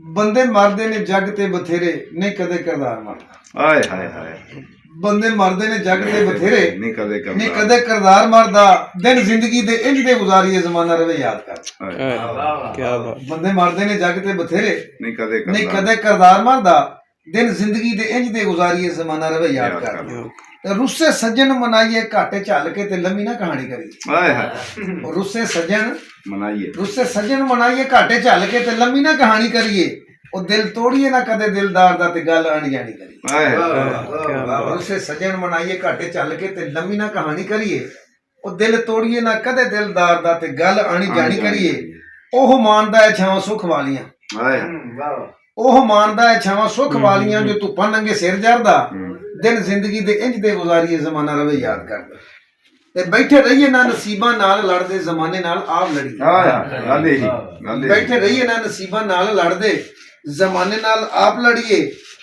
ਬੰਦੇ ਮਰਦੇ ਨੇ ਜੱਗ ਤੇ ਬਥੇਰੇ ਨਹੀਂ ਕਦੇ ਕਰਦਾਰ ਮਰਦਾ। ਆਏ ਹਾਏ ਹਾਏ। ਬੰਦੇ ਮਰਦੇ ਨੇ ਜੱਗ ਤੇ ਬਥੇਰੇ ਨਹੀਂ ਕਦੇ ਕਰਦਾ ਨਹੀਂ ਕਦੇ ਕਰਦਾਰ ਮਰਦਾ। ਦਿਨ ਜ਼ਿੰਦਗੀ ਦੇ ਇੰਜ ਦੇ ਗੁਜ਼ਾਰੀਏ ਜ਼ਮਾਨਾ ਰਵੇ ਯਾਦ ਕਰ। ਕੀ ਬਾਤ। ਬੰਦੇ ਮਰਦੇ ਨੇ ਜੱਗ ਤੇ ਬਥੇਰੇ ਨਹੀਂ ਕਦੇ ਕਰਦਾ ਨਹੀਂ ਕਦੇ ਕਰਦਾਰ ਮਰਦਾ। ਦਿਨ ਜ਼ਿੰਦਗੀ ਦੇ ਇੰਜ ਦੇ ਗੁਜ਼ਾਰੀਏ ਜ਼ਮਾਨਾ ਰਵੇ ਯਾਦ ਕਰ ਤੇ ਰੁੱਸੇ ਸੱਜਣ ਮਨਾਈਏ ਘਾਟੇ ਝੱਲ ਕੇ ਤੇ ਲੰਮੀ ਨਾ ਕਹਾਣੀ ਕਰੀ ਆਏ ਹਾਏ। ਰੁੱਸੇ ਸੱਜਣ ਮਨਾਈਏ। ਰੁੱਸੇ ਸੱਜਣ ਮਨਾਈਏ ਘਾਟੇ ਝੱਲ ਕੇ ਤੇ ਲੰਮੀ ਨਾ ਕਹਾਣੀ ਕਰੀਏ। ਉਹ ਦਿਲ ਤੋੜੀਏ ਨਾ ਕਦੇ ਦਿਲਦਾਰ ਦਾ ਤੇ ਗੱਲ ਆਣੀ ਜਾਣੀ ਕਰੀ ਆਏ ਹਾਏ। ਰੁੱਸੇ ਸੱਜਣ ਮਨਾਈਏ ਘਾਟੇ ਚੱਲ ਕੇ ਤੇ ਲੰਮੀ ਨਾ ਕਹਾਣੀ ਕਰੀਏ। ਉਹ ਦਿਲ ਤੋੜੀਏ ਨਾ ਕਦੇ ਦਿਲਦਾਰ ਦਾ ਤੇ ਗੱਲ ਆਣੀ ਜਾਣੀ ਕਰੀਏ। ਉਹ ਮਾਨਦਾ ਹੈ ਛਾਵਾਂ ਸੁਖ ਵਾਲੀਆਂ। ਆਏ ਉਹ ਮਾਨਦਾ ਹੈ ਛਾਵਾਂ ਸੁਖ ਵਾਲੀਆਂ ਜੋ ਧੁੱਪਾਂ ਨੰਗੇ ਸਿਰ ਜਰਦਾ ਦਿਨ ਜ਼ਿੰਦਗੀ ਦੇ ਇੰਜ ਦੇ ਗੁਜ਼ਾਰੀਏ ਜ਼ਮਾਨਾ ਰਵੇ ਯਾਦ ਕਰਦਾ। ਤੇ ਬੈਠੇ ਰਹੀਏ ਨਾ ਨਸੀਬਾਂ ਨਾਲ ਲੜਦੇ ਜ਼ਮਾਨੇ ਨਾਲ ਆਪ ਲੜੀ। ਆਏ ਗੱਲ ਇਹੀ ਗੱਲ ਇਹੀ। ਬੈਠੇ ਰਹੀਏ ਨਾ ਨਸੀਬਾਂ ਨਾਲ ਲੜਦੇ ਜ਼ਮਾਨੇ ਨਾਲ ਆਪ ਲੜੀਏ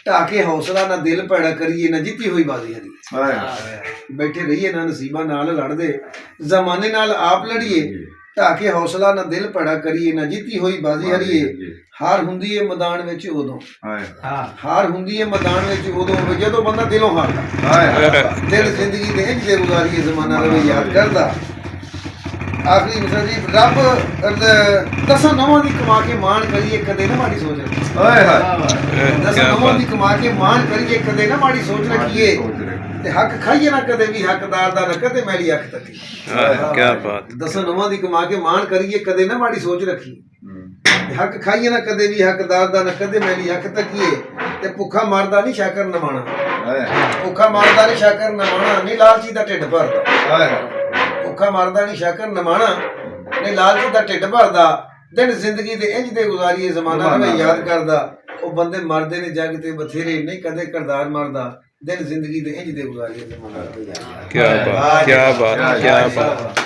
ਢਾਕੇ ਹੌਸਲਾ ਨਾ ਦਿਲ ਭੈੜਾ ਕਰੀਏ ਨਾ ਜਿੱਤੀ ਹੋਈ ਬਾਜ਼ੀ ਹਰੀ। ਬੈਠੇ ਰਹੀਏ ਨਾ ਨਸੀਬਾਂ ਨਾਲ ਲੜਦੇ ਜ਼ਮਾਨੇ ਨਾਲ ਆਪ ਲੜੀਏ ਢਾਕੇ ਹੌਸਲਾ ਨਾ ਦਿਲ ਭੈੜਾ ਕਰੀਏ ਨਾ ਜਿੱਤੀ ਹੋਈ ਬਾਜ਼ੀ ਹਰੀਏ। ਹਾਰ ਹੁੰਦੀ ਏ ਮੈਦਾਨ ਵਿੱਚ ਉਦੋਂ। ਆਏ ਹਾਰ ਹੁੰਦੀ ਏ ਮੈਦਾਨ ਵਿੱਚ ਉਦੋਂ ਜਦੋਂ ਬੰਦਾ ਦਿਲੋਂ ਹਾਰਦਾ। ਦਿਲ ਜ਼ਿੰਦਗੀ ਦੇ ਇੰਜ ਦੇ ਗੁਜ਼ਾਰੀਏ ਜ਼ਮਾਨਾ ਰਵੇ ਯਾਦ ਕਰਦਾ। ਆਖਰੀ ਮਿਸਰ ਜੀ ਰੱਬ ਦਸਾਂ ਨਵਾਂ ਦੀ ਕਮਾ ਕੇ ਮਾਣ ਕਰੀਏ ਕਦੇ ਨਾ ਮਾੜੀ ਸੋਚ ਰੱਖੀਏ। ਆਏ ਹਾਏ। ਦਸਾਂ ਨਵਾਂ ਦੀ ਕਮਾ ਕੇ ਮਾਣ ਕਰੀਏ ਕਦੇ ਨਾ ਮਾੜੀ ਸੋਚ ਰੱਖੀਏ। ਤੇ ਹੱਕ ਖਾਈਏ ਨਾ ਕਦੇ ਵੀ ਹੱਕਦਾਰ ਦਾ ਨਾ ਕਦੇ ਮੈਲੀ ਅੱਖ ਤੱਕੀ ਕੀ ਬਾਤ। ਦਸਾਂ ਨਵਾਂ ਦੀ ਕਮਾ ਕੇ ਮਾਣ ਕਰੀਏ ਕਦੇ ਨਾ ਮਾੜੀ ਸੋਚ ਰੱਖੀਏ। ਤੇ ਹੱਕ ਖਾਈਏ ਨਾ ਕਦੇ ਵੀ ਹੱਕਦਾਰ ਦਾ ਨਾ ਕਦੇ ਮੈਲੀ ਅੱਖ ਤੱਕੀਏ ਤੇ ਭੁੱਖਾ ਮਰਦਾ ਨਹੀਂ ਸ਼ਾਕਰ ਨਮਾਣਾ ਭੁੱਖਾ ਮਰਦਾ ਨਹੀਂ ਸ਼ਾਕਰ ਨਮਾਣਾ ਨਹੀਂ ਲਾਲਚੀ ਦਾ ਢਿੱਡ ਭਰਦਾ। ਭੁੱਖਾ ਮਰਦਾ ਨਹੀਂ ਸ਼ਾਕਰ ਨਮਾਣਾ। ਨਹੀਂ ਲਾਲਚੀ ਦਾ ਢਿੱਡ ਭਰਦਾ। ਦਿਨ ਜ਼ਿੰਦਗੀ ਦੇ ਇੰਜ ਦੇ ਗੁਜ਼ਾਰੀਏ ਜ਼ਮਾਨਾ ਰਵੇ ਯਾਦ ਕਰਦਾ। ਉਹ ਬੰਦੇ ਮਰਦੇ ਨੇ ਜੱਗ ਤੇ ਬਥੇਰੇ ਨਹੀਂ ਕਦੇ ਕਰਦਾਰ ਮਰਦਾ। ਦਿਨ ਜ਼ਿੰਦਗੀ ਦੇ ਇੰਜ ਦੇ ਗੁਜ਼ਾਰੀਏ ਜ਼ਮਾਨਾ ਰਵੇ ਯਾਦ ਕਰਦਾ। ਕੀ ਬਾਤ ਕੀ ਬਾਤ ਕੀ ਬਾਤ।